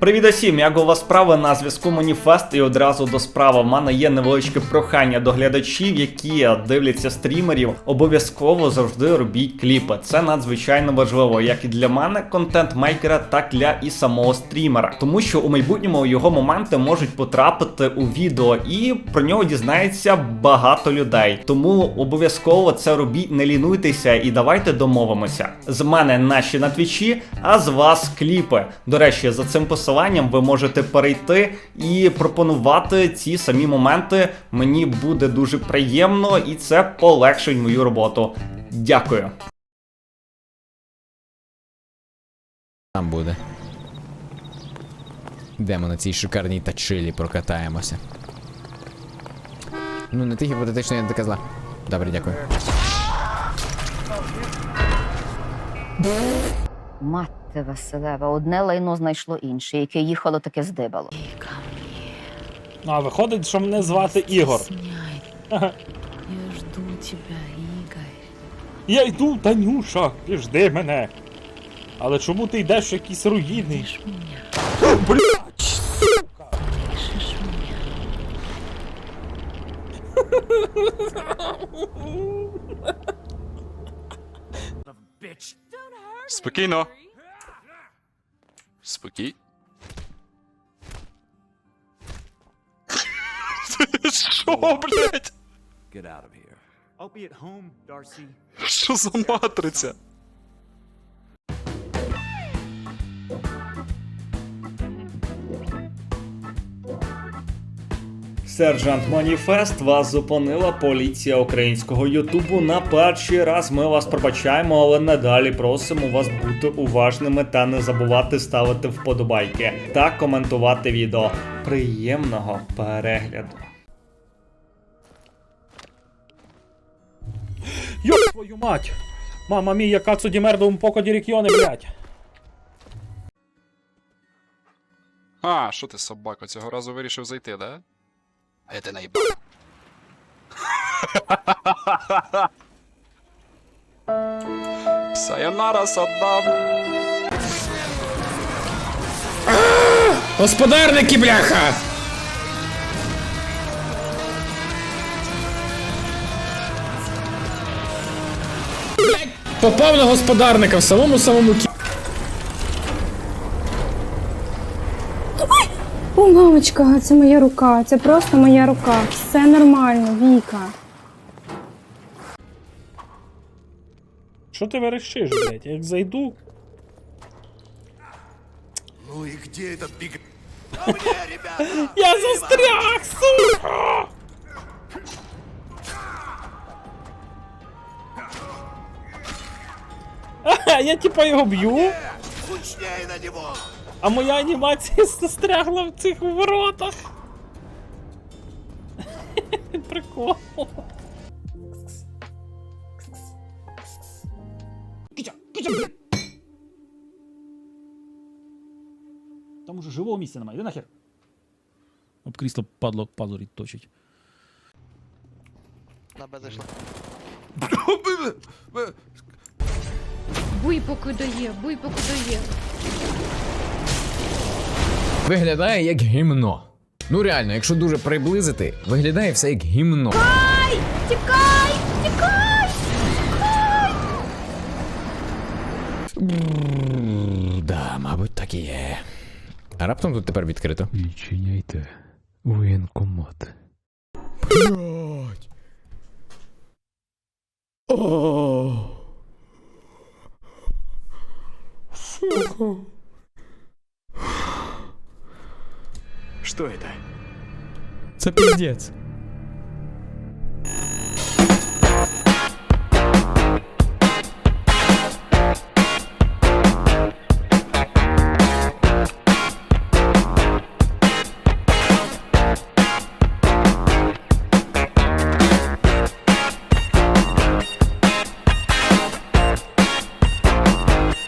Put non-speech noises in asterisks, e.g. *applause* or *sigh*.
Привіт усім, як у вас справи на зв'язку Маніфест і одразу до справи. В мене є невеличке прохання до глядачів, які дивляться стрімерів. Обов'язково завжди робіть кліпи. Це надзвичайно важливо, як і для мене, контент-мейкера, так для і самого стрімера. Тому що у майбутньому його моменти можуть потрапити у відео, і про нього дізнається багато людей. Тому обов'язково це робіть, не лінуйтеся і давайте домовимося. З мене наші на твічі, а з вас кліпи. До речі, за цим посиланням ви можете перейти і пропонувати ці самі моменти. Мені буде дуже приємно і це полегшить мою роботу. Дякую. Там буде. Йдемо на цій шикарній тачилі прокатаємося. Ну, не ти гіпотетично, я не така зла. Добре, дякую. Мати Василева, одне лайно знайшло інше, яке їхало, таке здибало. Ну, а виходить, що мене звати Ігор. Ага. *laughs* Я жду тебя, Игорь. Я йду, Танюша, ти жди мене. Але чому ти йдеш в якісь руїни? Блять, сука! Спокійно. Спокій. *laughs* Що, блядь? Get out of here. I'll be at home, Darcy. Що за матриця? Сержант Маніфест вас зупинила поліція українського Ютубу. На перший раз ми вас пробачаємо, але надалі просимо вас бути уважними та не забувати ставити вподобайки та коментувати відео. Приємного перегляду! Йоп твою мать! Мама мія, кацу ді мерда un poco di ricchione, блядь. А, що ти, собако, цього разу вирішив зайти, да? А я ти наїбав. *laughs* Сайонара, Саддам. Господарники, бляха! Попав на господарника в самому самому кі... О, мамочка, це моя рука, це просто моя рука. Все нормально, Віка. Що ти верещиш, блядь? Як зайду. Ну и где этот биг... *laughs* Я застряг, сука! *laughs* Я типа його б'ю, Кучней на него! а моя анімація застрягла в цих воротах. *laughs* Прикол. Там уже живого місця немає. Іди нахер. Об крісло падло пазурі точить. Буй поки дає, буй поки дає. Виглядає як гімно. Ну реально, якщо дуже приблизити, виглядає все як гімно. Тікай! Тікай! Бррр, Да, мабуть, так і є. А раптом тут тепер відкрито. Відчиняйте воєнкомат. Блять. О. Сука. Что это? Це піздець.